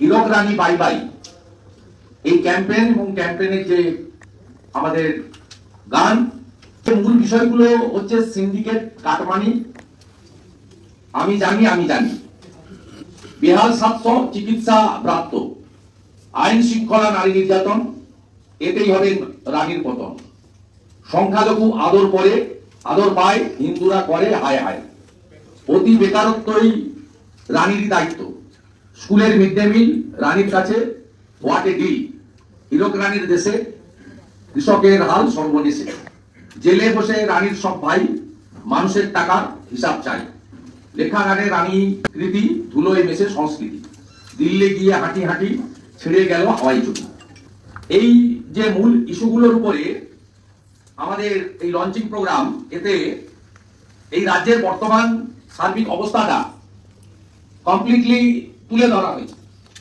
Hirak Rani, bye bye. এই campaign এবং ক্যাম্পেইনের যে আমাদের গান মূল বিষয়গুলো হচ্ছে সিন্ডিকেট কাটমানি। আমি জানি আমি জানি। বেহাল স্বাস্থ্য, চিকিৎসা প্রাপ্ত। আইন শৃঙ্খলা, নারী নির্যাতন, এতেই হবে রানীর পতন। সংখ্যালঘু আদর করে, আদর পায়, হিন্দুরা করে, হায় হায়। অতি বেকারত্বই রানীর দায়িত্ব। স্কুলের মিড ডে মিল রানীর কাছে হোয়াট এ ডিল হীরক রানীর দেশে, কৃষকের হাল সর্বনেশে। জেলে বসে রানীর সব ভাই, মানুষের টাকার হিসাব চাই। লেখা গানে রানী কৃতি, ধুলোয় মেশে সংস্কৃতি। দিল্লি গিয়ে হাঁটি হাঁটি ছেড়ে গেল হাওয়াই চুটি। এই যে মূল ইস্যুগুলোর উপরে আমাদের এই লঞ্চিং প্রোগ্রাম এতে এই রাজ্যের বর্তমান সার্বিক অবস্থাটা কমপ্লিটলি তুলে ধরা হয়েছে